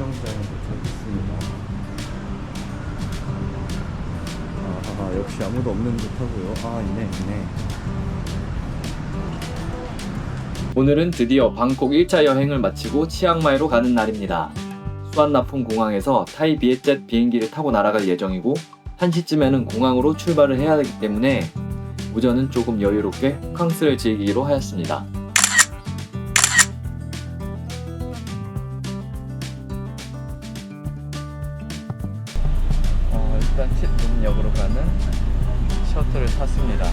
수영장에 도착했습니다. 아, 아, 역시 아무도 없는 듯하고요. 아, 있네, 있네. 오늘은 드디어 방콕 1차 여행을 마치고 치앙마이로 가는 날입니다. 수완나폰 공항에서 타이 비에젯 비행기를 타고 날아갈 예정이고 1시쯤에는 공항으로 출발을 해야 하기 때문에 오전은 조금 여유롭게 호캉스를 즐기기로 하였습니다. 셔틀을 탔습니다.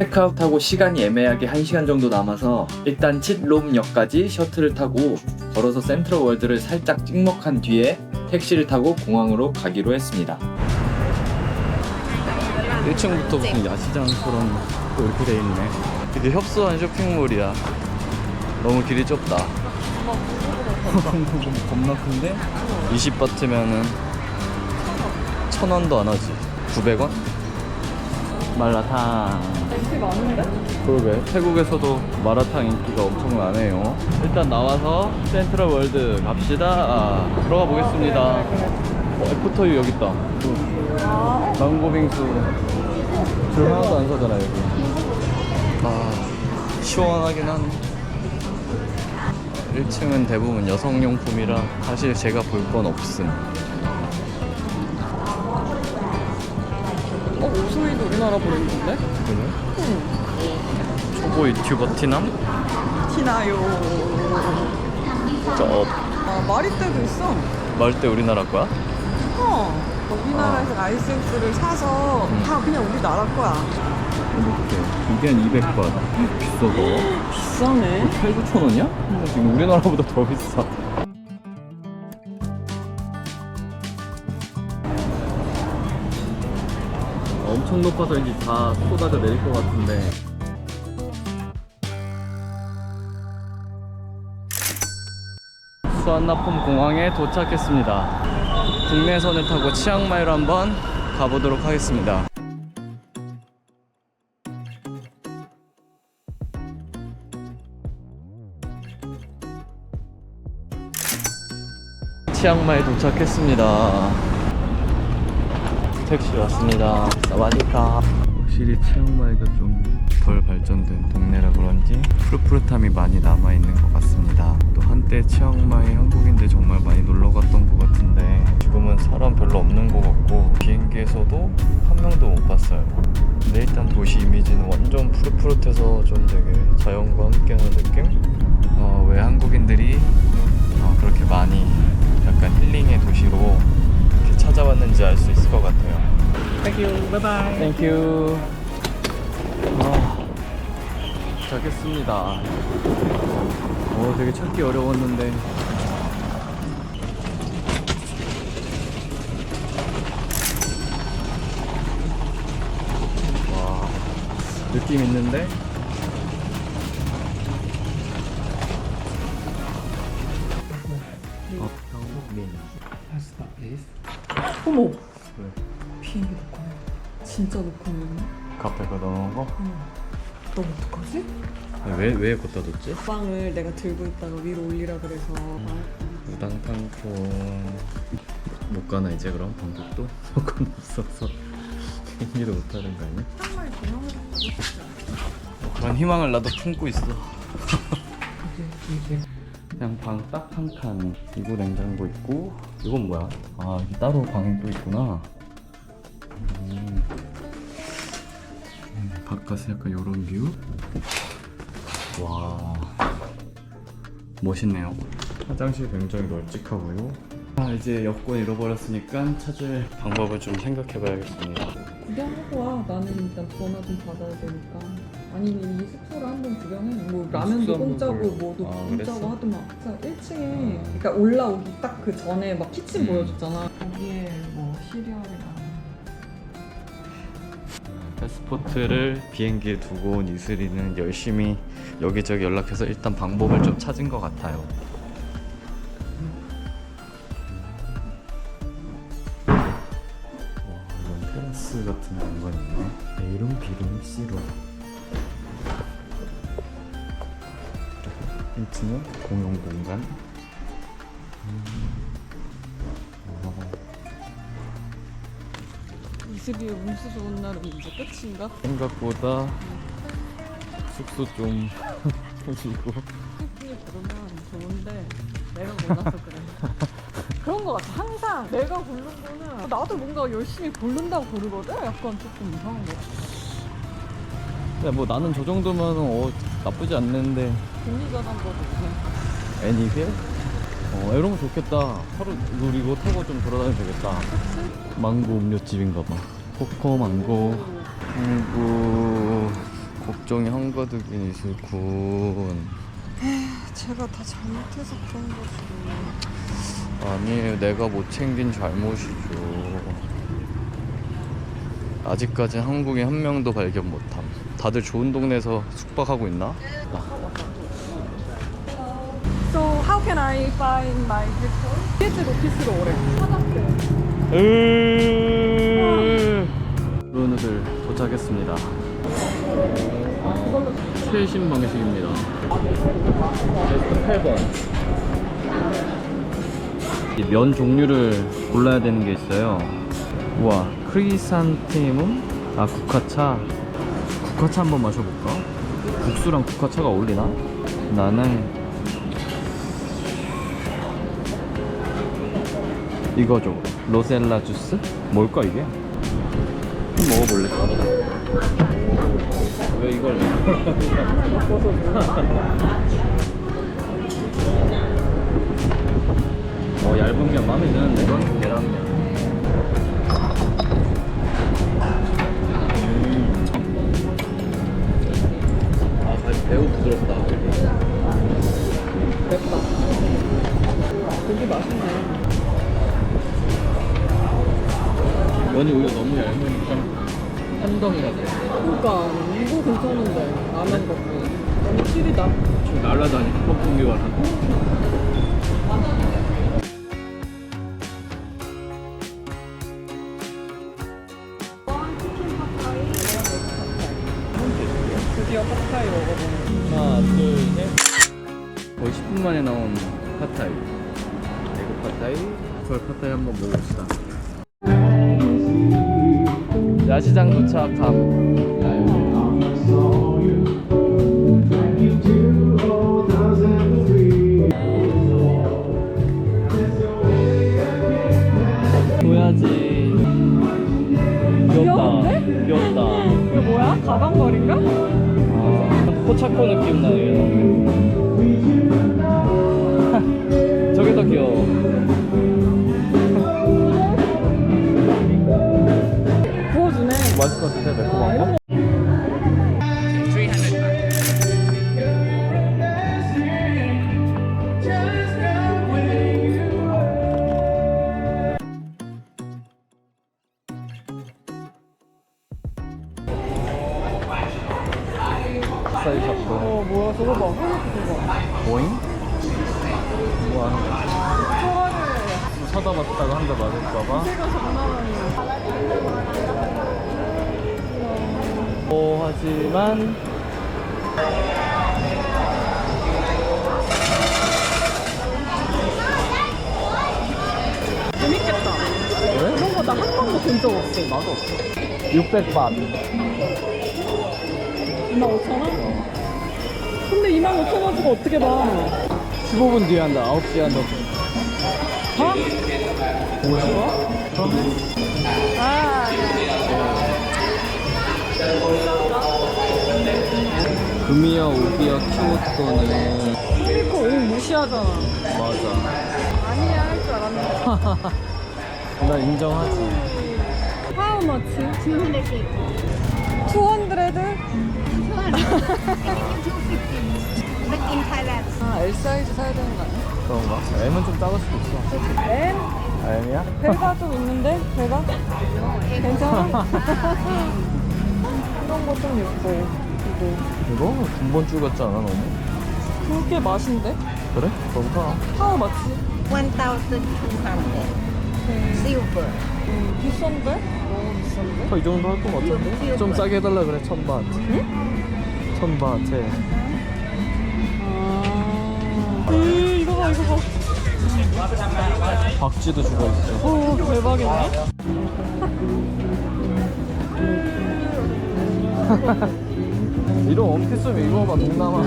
체크아웃하고 시간이 애매하게 1시간 정도 남아서 일단 칫롬역까지 셔틀을 타고 걸어서 센트럴 월드를 살짝 찍먹한 뒤에 택시를 타고 공항으로 가기로 했습니다. 1층부터 무슨 야시장처럼 또 이렇게 돼 있네. 이게 협소한 쇼핑몰이야. 너무 길이 좁다. 겁나 큰데? 20바트면은 천 원도 안 하지. 900원? 말라탕. 인기 많은데? 그러게. 태국에서도 마라탕 인기가 엄청나네요. 일단 나와서 센트럴 월드 갑시다. 아, 들어가 보겠습니다. 어, 애프터유 여기 있다. 아, 망고 빙수 줄 하나도 안 사잖아 여기 아 시원하긴 하네 1층은 대부분 여성용품이라 사실 제가 볼 건 없음 어, 오소이도 우리나라 브랜드인데? 그래? 초보 유튜버 티남? 티나요. 저 아, 마리떼도 있어. 말때 우리나라 거야? 어. 우리나라에서 라이센스를 사서 음. 다 그냥 우리나라 거야. 이렇게 이게 한 200바 비싸다 비싸네. 8, 9천 원이야? 지금 우리나라보다 더 비싸 엄청 높아서 이제 다 쏟아져 내릴 것 같은데. 수완나폼 공항에 도착했습니다. 국내선을 타고 치앙마이로 한번 가보도록 하겠습니다. 치앙마이 도착했습니다. 택시 왔습니다. 사와디카. 확실히 치앙마이가 좀 덜 발전된 동네라 그런지 푸릇푸릇함이 많이 남아 있는 것 같습니다. 또 한때 치앙마이 한국인들 정말 많이 놀러 갔던 것 같은데 지금은 사람 별로 없는 것 같고 비행기에서도 한 명도 못 봤어요. 근데 일단 도시 이미지는 완전 푸릇푸릇해서 좀 되게 자연과 함께하는 느낌? 어, 왜 한국인들이 어, 그렇게 많이 약간 힐링의 도시로 Thank you. Bye bye. Thank you. 아, 도착했습니다. 어, 되게 찾기 어려웠는데. 와, 느낌 있는데? 어, 한국민. 어머. 왜? 비행기 놓고 진짜 놓고 있네. 카페가 넣어놓은 거? 너 어떡하지? 왜, 왜 갖다 뒀지? 빵을 내가 들고 있다가 위로 올리라 그래서 우당탕폰 못 가나 이제 그럼 방콕도 조건 없어서 비행기도 못 타는 거 아니야? 싶지 않아. 그런 희망을 나도 품고 있어 그냥 방 딱 한 칸 이거 냉장고 있고 이건 뭐야? 아 이게 따로 방이 또 있구나 음. 음, 바깥에 약간 이런 뷰? 와 멋있네요 화장실 굉장히 널찍하고요 아 이제 여권 잃어버렸으니까 찾을 방법을 좀 생각해 봐야겠습니다 구경하고 와. 나는 일단 전화 좀 받아야 되니까. 아니면 이 숙소를 한번 구경해. 뭐 라면도 한번 공짜고. 뭐도 아, 공짜고 그랬어? 하더만. 그래서 1층에 그러니까 올라오기 딱 그 전에 막 키친 음. 보여줬잖아. 거기에 뭐 시리얼이랑 패스포트를 비행기에 두고 온 이슬이는 열심히 여기저기 연락해서 일단 방법을 좀 찾은 것 같아요. 와, 이런 테라스 같은 공간이 있네. A룸, B룸, C룸. 1층은 공용 공간. 음. 22일 운수 좋은 날은 이제 끝인가? 생각보다 숙소 좀 해지고 핑핑이 부르면 좋은데 내가 골라서 그래. 그런 거 같아. 항상 내가 고른 거는 나도 뭔가 열심히 고른다고 고르거든? 약간 조금 이상한 거 같아. 근데 뭐 나는 저 정도면 어, 나쁘지 않는데 국리자전거도 그냥 애니빌? 어 이런 거 좋겠다. 하루 이거 타고 좀 돌아다니면 되겠다? 망고 음료집인가 봐. 코코 망고. 망고. 걱정이 한가득인 이슬군. 제가 다 잘못해서 그런 거지. 아니에요. 내가 못 챙긴 잘못이죠. 아직까지 한국인 한 명도 발견 못함. 다들 좋은 동네에서 숙박하고 있나? How can I find my vehicle? 피에즈 오피스로 오래. 찾았대. 루누들 도착했습니다 아 그걸로 최신 방식입니다 베스트 8번 면 종류를 골라야 되는 게 있어요 우와 크리산테문? 아 국화차 국화차 한번 마셔볼까? 국수랑 국화차가 어울리나? 나는 이거죠 로셀라 주스? 뭘까 이게? 한번 먹어볼래? 왜 이걸 어 얇은 면 마음에 드는데 이건 계란면 드디어 먹어보는. 하나 둘셋. 거의 10분 만에 나온 팟타이. 에그 팟타이? 저 팟타이 한번 먹어봅시다. 야시장 도착함 사이 잡고 어 뭐야 저거 봐. 보잉? 우와 초과를 사다 봤다가 한대 맞을까봐 장난. 어, 하지만 재밌겠다. 왜? 이런 거 나 한 번도 본 적 없어. 나도 없어 600바 25,000원? 근데 25,000원 주고 어떻게 봐? 15분 뒤에 한다 9시에 한다 어? 50원? 그러면 아, 금이야 오비야 키워토는 그러니까 오 무시하잖아. 맞아 아니야 할 줄 알았는데. 나 인정하지 How much? 250. 200? But in Thailand. 아, L 사이즈 사야 되는 거 아니야? 그런가? M은 좀 작을 수도 있어 M? 아, M이야? 배가 좀 있는데? 배가? 괜찮아? 이런 거 좀 예뻐. 이거. 이거 군번 줄 같지 않아 너무? 그게 맛인데? 그래? 그런가? How much? 1,200. Silver. 음, 비싼데? 어, 이 정도 할 것 같은데? 좀 싸게 해달라 그래 천 바트 응? 천바트 아. 음, 이거 봐, 이거 봐. 박쥐도 죽어있어 오, 대박이네. 이런 원피스 좀 입어봐 동남아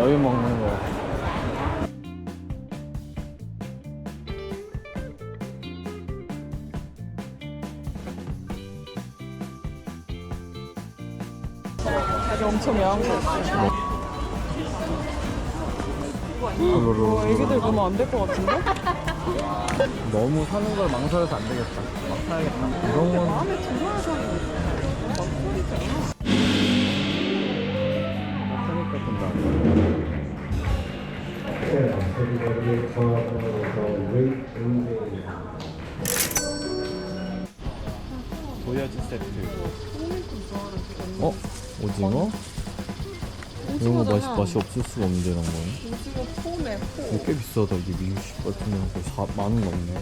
여기 먹는 거 여기 엄청 야한 거 있어. 어, 애기들 보면 안 될 것 같은데? 너무 사는 걸 망설여서 안 되겠다 막 사야겠다 이런 건 마음에 들어야 사는 거 있어. 막 소리잖아. 사니까 된다 도야지 세트 어? 오징어? 이런 거 맛이. 맛이 없을 수가 없는데 이런 거는 오징어 포네, 포. 이게 꽤 비싸다 이게 미국식 같은 거 사, 만원 넘네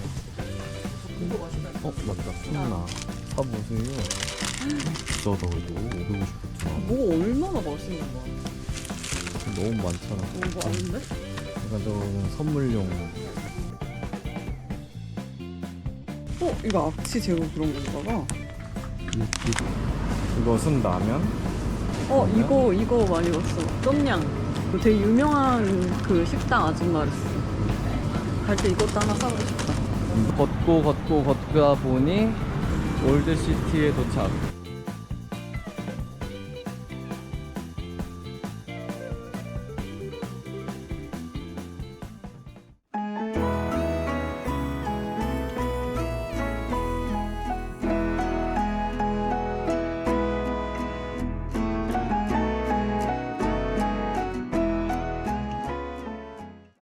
어 맞다 쑥나 사보세요 비싸다 이거 550원짜리 뭐 얼마나 맛있는 거야? 너무 많잖아 어, 이거 아닌데? 약간 저거는 선물용 어? 이거 악취 제거 그런 건가 봐. 이, 이, 이것은 라면? 어, 이거, 이거 많이 봤어. 그 되게 유명한 그 식당 아줌마랬어. 갈 때 이것도 하나 사고 싶다. 걷고 걷고 걷다 보니 올드시티에 도착